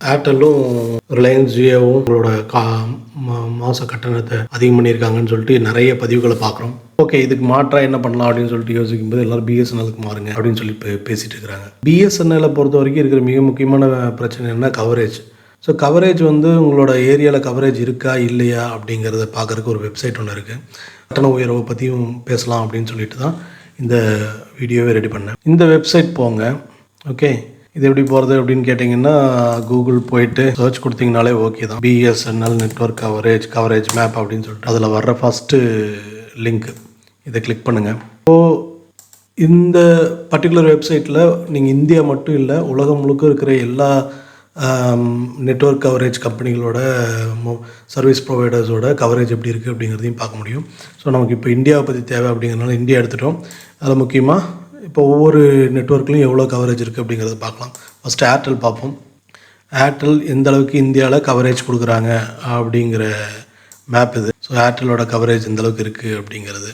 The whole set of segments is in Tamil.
ஏர்டெல்லும் ரிலையன்ஸ் ஜியோவும் உங்களோட கா மா- மாச கட்டணத்தை அதிகம் பண்ணியிருக்காங்கன்னு சொல்லிட்டு நிறைய பதிவுகளை பார்க்குறோம். ஓகே இதுக்கு மாற்றாக என்ன பண்ணலாம் அப்படின்னு சொல்லிட்டு யோசிக்கும்போது எல்லாரும் பிஎஸ்என்எலுக்கு மாறுங்க அப்படின்னு சொல்லி பேசிகிட்டு பேசிட்டு இருக்கிறாங்க. பிஎஸ்என்எல்லை பொறுத்த வரைக்கும் இருக்கிற மிக முக்கியமான பிரச்சனை என்ன? கவரேஜ் ஸோ கவரேஜ் வந்து உங்களோட ஏரியாவில் கவரேஜ் இருக்கா இல்லையா அப்படிங்கிறத பார்க்குறதுக்கு ஒரு வெப்சைட் ஒன்று இருக்குது கட்டண உயர்வை பற்றியும் பேசலாம் அப்படின்னு சொல்லிட்டு தான் இந்த வீடியோவை ரெடி பண்ணேன். இந்த வெப்சைட் போங்க. ஓகே இது எப்படி போகிறது அப்படின்னு கேட்டிங்கன்னா கூகுள் போயிட்டு சர்ச் கொடுத்தீங்கனாலே ஓகே தான். BSNL network coverage coverage map அப்படின்னு சொல்லிட்டு அதில் வர்ற ஃபஸ்ட்டு லிங்க் இதை கிளிக் பண்ணுங்கள் ஸோ இந்த பர்டிகுலர் வெப்சைட்டில் நீங்கள் இந்தியா மட்டும் இல்லை உலகம் முழுக்க இருக்கிற எல்லா நெட்வொர்க் கவரேஜ் கம்பெனிகளோட சர்வீஸ் ப்ரொவைடர்ஸோட கவரேஜ் எப்படி இருக்குது அப்படிங்கிறதையும் பார்க்க முடியும். ஸோ நமக்கு இப்போ இந்தியாவை பற்றி தேவை அப்படிங்கிறனால இந்தியா எடுத்துட்டோம். அதில் முக்கியமாக இப்போ ஒவ்வொரு நெட்ஒர்க்லையும் எவ்வளோ கவரேஜ் இருக்குது அப்படிங்கிறத பார்க்கலாம். ஃபஸ்ட்டு ஏர்டெல் பார்ப்போம். ஏர்டெல் எந்த அளவுக்கு இந்தியாவில் கவரேஜ் கொடுக்குறாங்க அப்படிங்கிற மேப் இது. ஸோ ஏர்டெல்லோட கவரேஜ் எந்த அளவுக்கு இருக்குது அப்படிங்கிறது.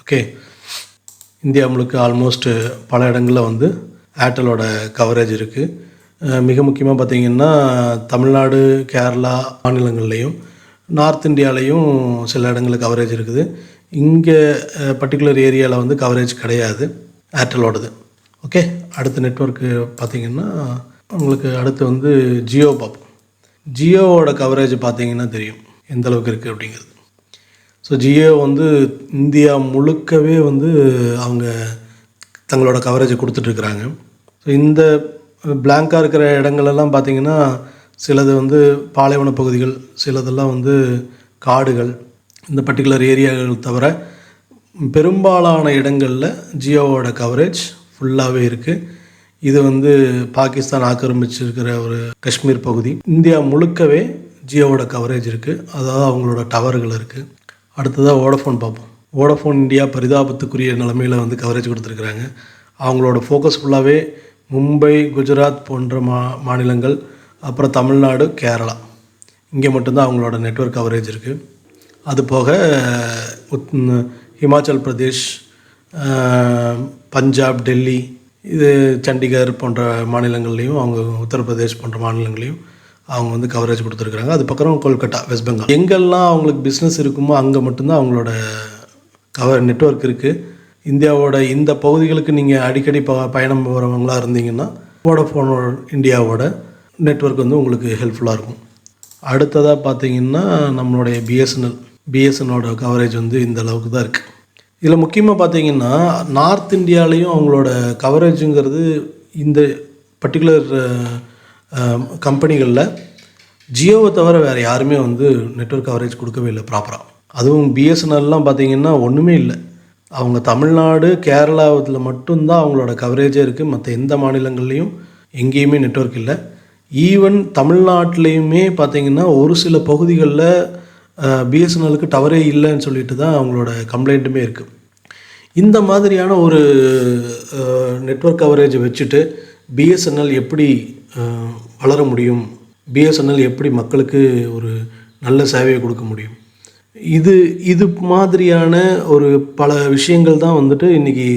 ஓகே இந்தியா முழுக்க ஆல்மோஸ்ட் பல இடங்களில் வந்து ஏர்டெல்லோட கவரேஜ் இருக்குது மிக முக்கியமாக பார்த்தீங்கன்னா தமிழ்நாடு கேரளா மாநிலங்கள்லேயும் நார்த் இந்தியாலையும் சில இடங்களில் கவரேஜ் இருக்குது. இங்கே பர்டிகுலர் ஏரியாவில் வந்து கவரேஜ் கிடையாது. ஏர்டெல்லோடது ஓகே அடுத்த நெட்வொர்க்கு பார்த்தீங்கன்னா உங்களுக்கு அடுத்து வந்து ஜியோ பார்ப்போம். ஜியோவோட கவரேஜ் பார்த்தீங்கன்னா தெரியும். எந்த அளவுக்கு இருக்குது அப்படிங்கிறது. ஸோ ஜியோ வந்து இந்தியா முழுக்கவே வந்து அவங்க தங்களோட கவரேஜை கொடுத்துட்ருக்குறாங்க ஸோ இந்த பிளாங்காக இருக்கிற இடங்களெல்லாம் பார்த்தீங்கன்னா சிலது வந்து பாலைவன பகுதிகள் சிலதெல்லாம் வந்து காடுகள் இந்த பர்டிகுலர் ஏரியாக்கள் தவிர பெரும்பாலான இடங்களில் ஜியோவோட கவரேஜ் ஃபுல்லாகவே இருக்குது இது வந்து பாகிஸ்தான் ஆக்கிரமிச்சிருக்கிற ஒரு காஷ்மீர் பகுதி. இந்தியா முழுக்கவே ஜியோவோட கவரேஜ் இருக்குது அதாவது அவங்களோட டவர்கள் இருக்குது அடுத்ததாக வோடஃபோன் பார்ப்போம். வோடஃபோன் இந்தியா பரிதாபத்துக்குரிய நிலமையில் வந்து கவரேஜ் கொடுத்துருக்குறாங்க. அவங்களோட ஃபோக்கஸ் ஃபுல்லாகவே மும்பை குஜராத் போன்ற மா மாநிலங்கள் அப்புறம் தமிழ்நாடு கேரளா. இங்கே மட்டும்தான் அவங்களோட நெட்வொர்க் கவரேஜ் இருக்குது அது போக உத் ஹிமாச்சல் பிரதேஷ் பஞ்சாப் டெல்லி இது சண்டிகர் போன்ற மாநிலங்கள்லேயும் அவங்க உத்தரப்பிரதேஷ் போன்ற மாநிலங்களையும் அவங்க வந்து கவரேஜ் கொடுத்துருக்குறாங்க. அது பக்கம் கொல்கட்டா வெஸ்ட் பெங்கால் எங்கெல்லாம் அவங்களுக்கு பிஸ்னஸ் இருக்குமோ அங்கே மட்டும்தான் அவங்களோட கவர் நெட்வொர்க் இருக்குது இந்தியாவோட இந்த பகுதிகளுக்கு நீங்கள் அடிக்கடி ப பயணம் போகிறவங்களா இருந்தீங்கன்னா வோடஃபோன் இந்தியாவோட நெட்வொர்க் வந்து உங்களுக்கு ஹெல்ப்ஃபுல்லாக இருக்கும். அடுத்ததாக பார்த்தீங்கன்னா நம்மளுடைய பிஎஸ்என்எல் பிஎஸ்என்னோட கவரேஜ் வந்து இந்த அளவுக்கு தான் இருக்குது இதில் முக்கியமாக பார்த்தீங்கன்னா நார்த் இந்தியாலேயும் அவங்களோட கவரேஜுங்கிறது இந்த பர்டிகுலர் கம்பெனிகளில் ஜியோவை தவிர வேறு யாருமே வந்து நெட்வொர்க் கவரேஜ் கொடுக்கவே இல்லை ப்ராப்பராக அதுவும் பிஎஸ்என்எல்லாம் பார்த்தீங்கன்னா ஒன்றுமே இல்லை. அவங்க தமிழ்நாடு கேரளாவில் மட்டும்தான் அவங்களோட கவரேஜே இருக்குது மற்ற எந்த மாநிலங்கள்லேயும் எங்கேயுமே நெட்வொர்க் இல்லை. ஈவன் தமிழ்நாட்டிலையுமே பார்த்திங்கன்னா ஒரு சில பகுதிகளில் பிஎஸ்என்எலுக்கு டவரே இல்லைன்னு சொல்லிட்டு தான் அவங்களோட கம்ப்ளைண்ட்டுமே இருக்குது இந்த மாதிரியான ஒரு நெட்வொர்க் கவரேஜை வச்சுட்டு பிஎஸ்என்எல் எப்படி வளர முடியும்? பிஎஸ்என்எல் எப்படி மக்களுக்கு ஒரு நல்ல சேவையை கொடுக்க முடியும்? இது இது மாதிரியான ஒரு பல விஷயங்கள் தான் வந்துட்டு இன்றைக்கி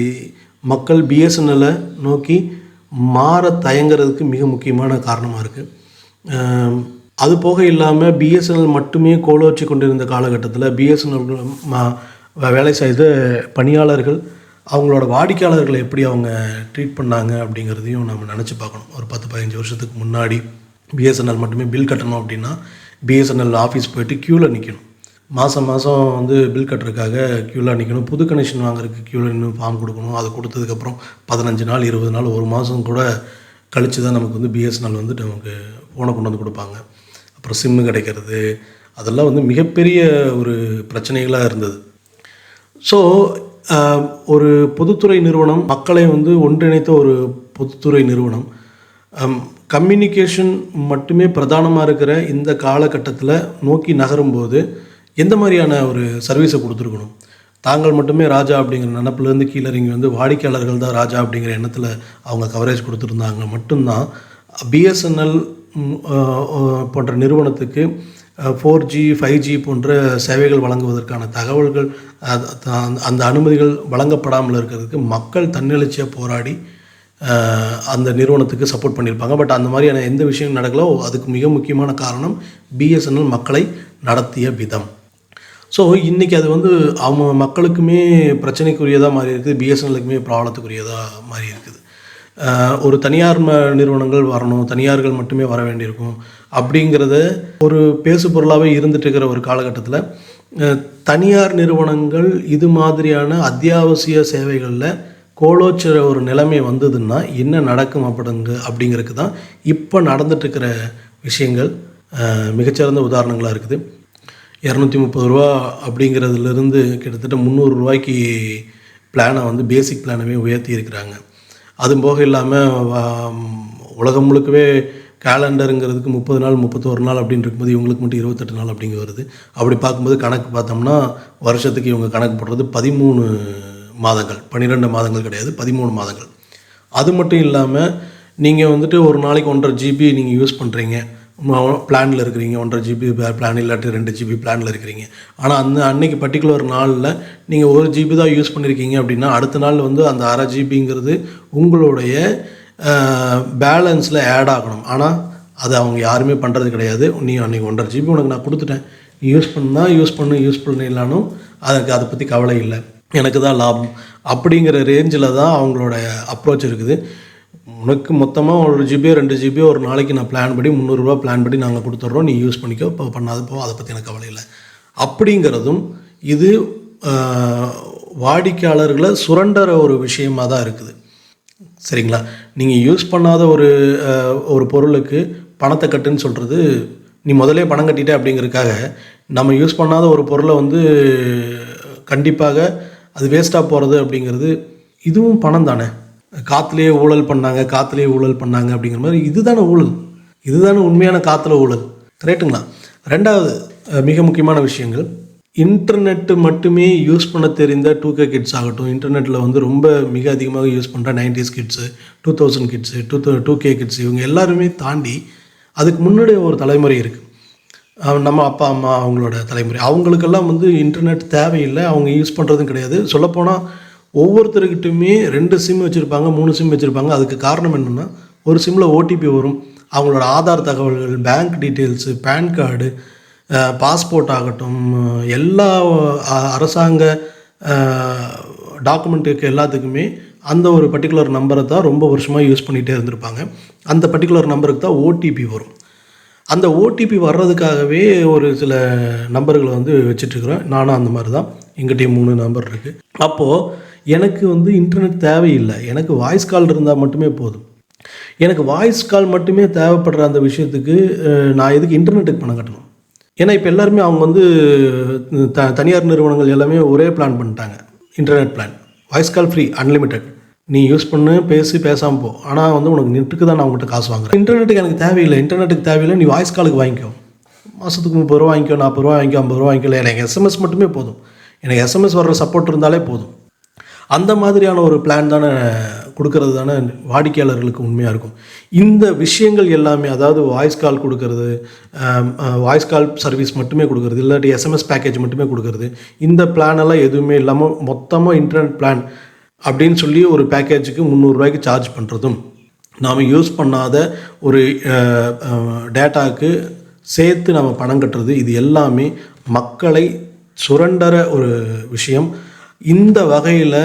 மக்கள் பிஎஸ்என்எல்லை நோக்கி மாற தயங்குறதுக்கு மிக முக்கியமான காரணமாக இருக்குது அது போக இல்லாமல் பிஎஸ்என்எல் மட்டுமே கோலோச்சி கொண்டிருந்த காலகட்டத்தில் பிஎஸ்என்எல் வேலை செய்த பணியாளர்கள் அவங்களோட வாடிக்கையாளர்களை எப்படி அவங்க ட்ரீட் பண்ணாங்க அப்படிங்கிறதையும் நம்ம நினச்சி பார்க்கணும். ஒரு பத்து பதினஞ்சு வருஷத்துக்கு முன்னாடி பிஎஸ்என்எல் மட்டுமே பில் கட்டணும் அப்படின்னா பிஎஸ்என்எல் ஆஃபீஸ் போயிட்டு க்யூவில் நிற்கணும் மாதம் மாதம் வந்து பில் கட்டுறதுக்காக க்யூவில் நிற்கணும் புது கனெக்ஷன் வாங்குறதுக்கு க்யூவில் நின்று ஃபார்ம் கொடுக்கணும். அது கொடுத்ததுக்கப்புறம் பதினஞ்சு நாள் இருபது நாள் ஒரு மாதம் கூட கழித்து தான் நமக்கு வந்து பிஎஸ்என்எல் வந்து நமக்கு ஃபோனை கொண்டு வந்து கொடுப்பாங்க. அப்புறம் சிம்மு கிடைக்கிறது அதெல்லாம் வந்து மிகப்பெரிய ஒரு பிரச்சனைகளாக இருந்தது. ஸோ ஒரு பொதுத்துறை நிறுவனம் மக்களை வந்து ஒன்றிணைத்த ஒரு பொதுத்துறை நிறுவனம் கம்யூனிகேஷன் மட்டுமே பிரதானமாக இருக்கிற இந்த காலகட்டத்தில் நோக்கி நகரும்போது எந்த மாதிரியான ஒரு சர்வீஸை கொடுத்துருக்கணும்? தாங்கள் மட்டுமே ராஜா அப்படிங்கிற நினப்புலேருந்து கீழே இறங்கி வந்து வாடிக்கையாளர்கள் தான் ராஜா அப்படிங்கிற எண்ணத்தில் அவங்க கவரேஜ் கொடுத்துருந்தாங்க. மட்டும்தான் பிஎஸ்என்எல் போன்ற நிறுவனத்துக்கு ஃபோர் ஜி ஃபைவ் ஜி போன்ற சேவைகள் வழங்குவதற்கான தகவல்கள் அந்த- அனுமதிகள் வழங்கப்படாமல் இருக்கிறதுக்கு மக்கள் தன்னெழுச்சியாக போராடி அந்த நிறுவனத்துக்கு சப்போர்ட் பண்ணியிருப்பாங்க. பட் அந்த மாதிரியான எந்த விஷயம் நடக்கலோ. அதுக்கு மிக முக்கியமான காரணம் பிஎஸ்என்எல் மக்களை நடத்திய விதம். ஸோ இன்றைக்கி அது வந்து அவங்க மக்களுக்குமே பிரச்சனைக்குரியதாக மாறி இருக்குது பிஎஸ்என்எலுக்குமே ப்ராப்ளத்துக்குரியதாக மாறி இருக்குது ஒரு தனியார் ம நிறுவனங்கள் வரணும் தனியார்கள் மட்டுமே வர வேண்டியிருக்கும் அப்படிங்கிறத ஒரு பேசு பொருளாகவே இருந்துட்டு இருக்கிற ஒரு காலகட்டத்தில். தனியார் நிறுவனங்கள் இது மாதிரியான அத்தியாவசிய சேவைகளில் கோலோச்சிற ஒரு நிலைமை வந்ததுன்னா என்ன நடக்கும் அப்படிங்க அப்படிங்கிறதுக்கு தான் இப்போ நடந்துட்டுருக்கிற விஷயங்கள் மிகச்சிறந்த உதாரணங்களாக இருக்குது. இரநூத்தி முப்பது ரூபா அப்படிங்கிறதுலேருந்து கிட்டத்தட்ட முந்நூறு ரூபாய்க்கு பிளானை வந்து பேசிக் பிளானவே உயர்த்தி இருக்கிறாங்க. அது போக இல்லாமல் உலகம் முழுக்கவே கேலண்டருங்கிறதுக்கு முப்பது நாள் முப்பத்தோரு நாள் அப்படின்னு இருக்கும்போது இவங்களுக்கு மட்டும் இருபத்தெட்டு நாள் அப்படிங்க வருது. அப்படி பார்க்கும்போது கணக்கு பார்த்தோம்னா வருஷத்துக்கு இவங்க கணக்கு போடுறது பதிமூணு மாதங்கள். பன்னிரெண்டு மாதங்கள் கிடையாது பதிமூணு மாதங்கள். அது மட்டும் இல்லாமல் நீங்கள் வந்துட்டு ஒரு நாளைக்கு ஒன்றரை ஜிபி நீங்கள் யூஸ் பண்ணுறீங்க பிளானில் இருக்கிறீங்க ஒன்றரை ஜிபி பிளான் இல்லாட்டி ரெண்டு ஜிபி பிளானில் இருக்கிறீங்க. ஆனால் அந்த அன்னைக்கு பர்டிகுலர் நாளில் நீங்கள் ஒரு ஜிபி தான் யூஸ் பண்ணியிருக்கீங்க அப்படின்னா அடுத்த நாள் வந்து அந்த அரை ஜிபிங்கிறது உங்களுடைய பேலன்ஸில் ஆட் ஆகணும். ஆனால் அதை அவங்க யாருமே பண்ணுறது கிடையாது. நீ அன்றைக்கி ஒன்றரை ஜிபி உனக்கு நான் கொடுத்துட்டேன். நீ யூஸ் பண்ணால் யூஸ் பண்ணு யூஸ் பண்ணிடலானும் அதுக்கு அதை பற்றி கவலை இல்லை. எனக்கு தான் லாபம். அப்படிங்கிற ரேஞ்சில் தான் அவங்களோட அப்ரோச் இருக்குது. உனக்கு மொத்தமாக ஒரு ஜிபியோ ரெண்டு ஜிபியோ ஒரு நாளைக்கு நான் பிளான் படி முந்நூறுரூவா பிளான் படி நாங்கள் கொடுத்துட்றோம் நீ யூஸ் பண்ணிக்கோ. இப்போ பண்ணாத போ. அதை பற்றி எனக்கு கவலை இல்லை. அப்படிங்கிறதும் இது வாடிக்கையாளர்களை சுரண்டற ஒரு விஷயமாக தான் இருக்குது. சரிங்களா? நீங்கள் யூஸ் பண்ணாத ஒரு ஒரு பொருளுக்கு பணத்தை கட்டுன்னு சொல்கிறது நீ முதலே பணம் கட்டிட்ட அப்படிங்கிறதுக்காக நம்ம யூஸ் பண்ணாத ஒரு பொருளை வந்து கண்டிப்பாக அது வேஸ்ட்டாக போகிறது அப்படிங்கிறது இதுவும் பணம் தானே? காற்றுலேயே ஊழல் பண்ணாங்க காற்றுலேயே ஊழல் பண்ணாங்க அப்படிங்கிற மாதிரி இதுதானே ஊழல். இதுதானே உண்மையான காற்றுல ஊழல். கரெக்ட்டுங்களா ரெண்டாவது மிக முக்கியமான விஷயங்கள். இன்டர்நெட்டு மட்டுமே யூஸ் பண்ண தெரிந்த டூ கே கிட்ஸ் ஆகட்டும் இன்டர்நெட்டில் வந்து ரொம்ப மிக அதிகமாக யூஸ் பண்ணுற nineties kids two thousand kids two thou two K kids இவங்க எல்லாருமே தாண்டி அதுக்கு முன்னாடி ஒரு தலைமுறை இருக்குது நம்ம அப்பா அம்மா அவங்களோட தலைமுறை. அவங்களுக்கெல்லாம் வந்து இன்டர்நெட் தேவையில்லை அவங்க யூஸ் பண்ணுறதும் கிடையாது. சொல்லப்போனால் ஒவ்வொருத்தருக்கிட்டையுமே ரெண்டு சிம் வச்சுருப்பாங்க மூணு சிம் வச்சுருப்பாங்க. அதுக்கு காரணம் என்னென்னா ஒரு சிம்மில் ஓடிபி வரும். அவங்களோட ஆதார் தகவல்கள் bank details PAN card passport ஆகட்டும் எல்லா அரசாங்க டாக்குமெண்ட்டுக்கு எல்லாத்துக்குமே அந்த ஒரு பர்டிகுலர் நம்பரை தான் ரொம்ப வருஷமாக யூஸ் பண்ணிகிட்டே இருந்திருப்பாங்க. அந்த பர்டிகுலர் நம்பருக்கு தான் ஓடிபி வரும். அந்த ஓடிபி வர்றதுக்காகவே ஒரு சில நம்பர்களை வந்து வச்சிட்ருக்குறோம் நானும் அந்த மாதிரி தான். எங்கிட்டயும் மூணு நம்பர் இருக்குது அப்போது எனக்கு வந்து இன்டர்நெட் தேவையில்லை. எனக்கு வாய்ஸ் கால் இருந்தால் மட்டுமே போதும். எனக்கு வாய்ஸ் கால் மட்டுமே தேவைப்படுற அந்த விஷயத்துக்கு நான் எதுக்கு இன்டர்நெட்டுக்கு பணம் கட்டணும்? ஏன்னா இப்போ எல்லாருமே அவங்க வந்து த தனியார் நிறுவனங்கள் எல்லாமே ஒரே பிளான் பண்ணிட்டாங்க. Internet plan voice call free unlimited நீ யூஸ் பண்ணு பேசி பேசாமல் போ. ஆனால் வந்து உனக்கு நெட்டுக்கு தான் நான் உங்கள்கிட்ட காசு வாங்குறேன். இன்டர்நெட்டுக்கு எனக்கு தேவையில்லை. இன்டர்நெட்டுக்கு தேவையில்லை நீ வாய்ஸ் காலுக்கு வாங்கிக்கோ. மாதத்துக்கு முப்பது ரூபா வாங்கிக்கோ நாற்பது ரூபா வாங்கிக்கோ ஐம்பது ரூபா வாங்கிக்கோ. இல்லை எனக்கு எஸ்எம்எஸ் மட்டுமே போதும். எனக்கு எஸ்எம்எஸ் வர்ற சப்போர்ட் இருந்தாலே போதும். அந்த மாதிரியான ஒரு பிளான் தானே கொடுக்கறது தானே வாடிக்கையாளர்களுக்கு உண்மையாக இருக்கும். இந்த விஷயங்கள் எல்லாமே அதாவது வாய்ஸ் கால் கொடுக்கறது வாய்ஸ் கால் சர்வீஸ் மட்டுமே கொடுக்கறது இல்லாட்டி எஸ்எம்எஸ் பேக்கேஜ் மட்டுமே கொடுக்கறது இந்த பிளானெல்லாம் எதுவுமே இல்லாமல் மொத்தமாக இன்டர்நெட் பிளான் அப்படின்னு சொல்லி ஒரு பேக்கேஜுக்கு முந்நூறுரூவாய்க்கு சார்ஜ் பண்ணுறதும் நாம் யூஸ் பண்ணாத ஒரு டேட்டாவுக்கு சேர்த்து நம்ம பணம் கட்டுறது இது எல்லாமே மக்களை சுரண்டற ஒரு விஷயம். இந்த வகையில்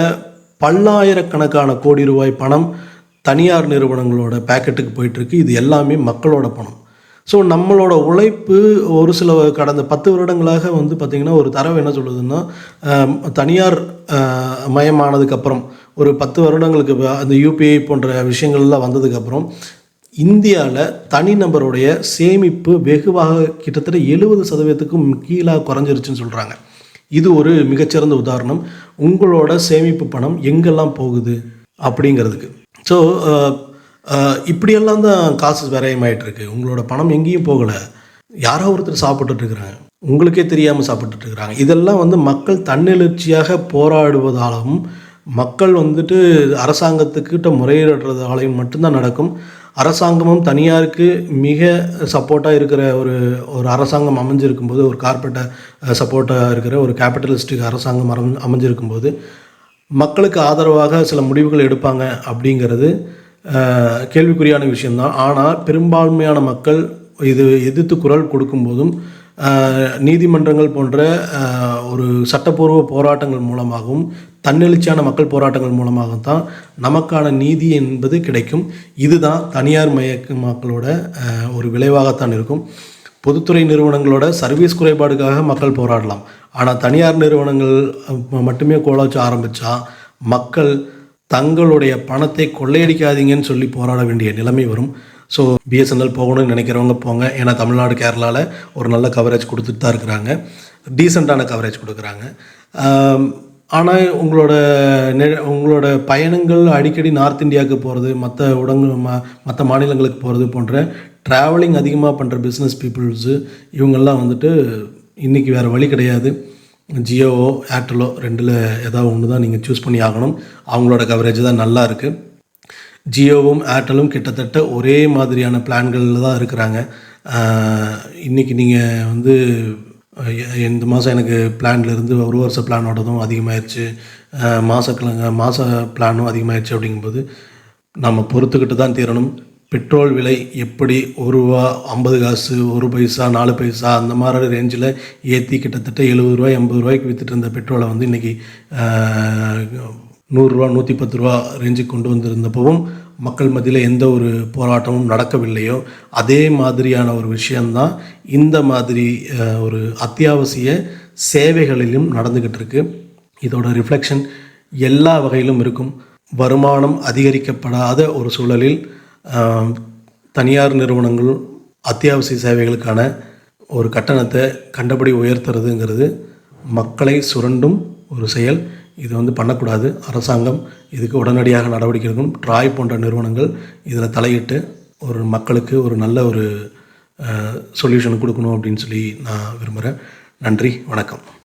பல்லாயிரக்கணக்கான கோடி ரூபாய் பணம் தனியார் நிறுவனங்களோட பேக்கெட்டுக்கு போயிட்டுருக்கு. இது எல்லாமே மக்களோட பணம். ஸோ நம்மளோட உழைப்பு ஒரு சில கடந்த பத்து வருடங்களாக வந்து பார்த்திங்கன்னா ஒரு தரவு என்ன சொல்லுதுன்னா தனியார் மயமானதுக்கப்புறம் ஒரு பத்து வருடங்களுக்கு அந்த யூபிஐ போன்ற விஷயங்கள்லாம் வந்ததுக்கப்புறம் இந்தியாவில் தனிநபருடைய சேமிப்பு வெகுவாக கிட்டத்தட்ட எழுபது சதவீதத்துக்கும் கீழாக குறைஞ்சிருச்சுன்னு சொல்கிறாங்க இது ஒரு மிகச்சிறந்த உதாரணம். உங்களோட சேமிப்பு பணம் எங்கெல்லாம் போகுது அப்படிங்கிறதுக்கு. ஸோ இப்படியெல்லாம் தான் காசு விரயமாயிட்டு இருக்கு உங்களோட பணம் எங்கேயும் போகலை. யாரோ ஒருத்தர் சாப்பிட்டுட்டு இருக்கிறாங்க. உங்களுக்கே தெரியாமல் சாப்பிட்டுட்டு இருக்கிறாங்க. இதெல்லாம் வந்து மக்கள் தன்னெழுச்சியாக போராடுவதாலும் மக்கள் வந்துட்டு அரசாங்கத்துக்கிட்ட முறையிடுறதாலையும் மட்டும்தான் நடக்கும். அரசாங்கமும் தனியாருக்கு மிக சப்போர்ட்டாக இருக்கிற ஒரு ஒரு அரசாங்கம் அமைஞ்சிருக்கும்போது ஒரு கார்பரேட்டை சப்போர்ட்டாக இருக்கிற ஒரு கேபிட்டலிஸ்டிக் அரசாங்கம் அரம் அமைஞ்சிருக்கும்போது மக்களுக்கு ஆதரவாக சில முடிவுகள் எடுப்பாங்க அப்படிங்கிறது கேள்விக்குறியான விஷயம்தான். ஆனால் பெரும்பான்மையான மக்கள் இது எதிர்த்து குரல் கொடுக்கும்போதும் போதும் நீதிமன்றங்கள் போன்ற ஒரு சட்டப்பூர்வ போராட்டங்கள் மூலமாகவும் தன்னெழுச்சியான மக்கள் போராட்டங்கள் மூலமாகவும் தான் நமக்கான நீதி என்பது கிடைக்கும். இதுதான் தனியார் மயக்கமாக்களோட ஒரு விளைவாகத்தான் இருக்கும். பொதுத்துறை நிறுவனங்களோட சர்வீஸ் குறைபாடுக்காக மக்கள் போராடலாம். ஆனால் தனியார் நிறுவனங்கள் மட்டுமே கோலாச்சு ஆரம்பித்தா மக்கள் தங்களுடைய பணத்தை கொள்ளையடிக்காதீங்கன்னு சொல்லி போராட வேண்டிய நிலைமை வரும். ஸோ பிஎஸ்என்எல் போகணும்னு நினைக்கிறவங்க போங்க. ஏன்னா தமிழ்நாடு கேரளாவில் ஒரு நல்ல கவரேஜ் கொடுத்துட்டு தான் இருக்கிறாங்க. டீசெண்டான கவரேஜ் கொடுக்குறாங்க. ஆனால் உங்களோட நெ- உங்களோட பயணங்கள் அடிக்கடி நார்த் இந்தியாவுக்கு போகிறது மற்ற உடங்கு ம மற்ற மாநிலங்களுக்கு போகிறது போன்ற ட்ராவலிங் அதிகமாக பண்ணுற பிஸ்னஸ் பீப்புள்ஸு இவங்கெல்லாம் வந்துட்டு இன்றைக்கி வேறு வழி கிடையாது. ஜியோவோ ஏர்டெலோ ரெண்டில் ஏதாவது ஒன்று தான் நீங்கள் சூஸ் பண்ணி ஆகணும். அவங்களோட கவரேஜ் தான் நல்லா இருக்குது ஜியோவும் ஏர்டெலும் கிட்டத்தட்ட ஒரே மாதிரியான பிளான்களில் தான் இருக்கிறாங்க. இன்றைக்கி நீங்கள் வந்து எ- இந்த மாதம் எனக்கு பிளான்லேருந்து ஒரு வருஷ பிளானோடதும் அதிகமாயிருச்சு. மாதக்கிழங்க மாத பிளானும் அதிகமாகிடுச்சு அப்படிங்கும்போது நம்ம பொறுத்துக்கிட்டு தான் தீரணும். பெட்ரோல் விலை எப்படி ஒரு ரூபா ஐம்பது காசு ஒரு பைசா நாலு பைசா அந்த மாதிரி ரேஞ்சில் ஏற்றி கிட்டத்தட்ட எழுபது ரூபாய் எண்பது ரூபாய்க்கு விற்றுட்டு இருந்த பெட்ரோலை வந்து இன்றைக்கி நூறுரூவா நூற்றி பத்து ரூபா ரேஞ்சுக்கு கொண்டு வந்திருந்தப்பவும் மக்கள் மத்தியில் எந்த ஒரு போராட்டமும் நடக்கவில்லையோ அதே மாதிரியான ஒரு விஷயந்தான் இந்த மாதிரி ஒரு அத்தியாவசிய சேவைகளிலும் நடந்துக்கிட்டு இருக்கு இதோட ரிஃப்ளெக்ஷன் எல்லா வகையிலும் இருக்கும். வருமானம் அதிகரிக்கப்படாத ஒரு சூழலில் தனியார் நிறுவனங்கள் அத்தியாவசிய சேவைகளுக்கான ஒரு கட்டணத்தை கண்டபடி உயர்த்துறதுங்கிறது மக்களை சுரண்டும் ஒரு செயல். இது வந்து பண்ணக்கூடாது. அரசாங்கம் இதுக்கு உடனடியாக நடவடிக்கை எடுக்கும். ட்ராய் போன்ற நிறுவனங்கள் இதில் தலையிட்டு ஒரு மக்களுக்கு ஒரு நல்ல ஒரு சொல்யூஷன் கொடுக்கணும் அப்படின்னு சொல்லி நான் விரும்புகிறேன் நன்றி வணக்கம்.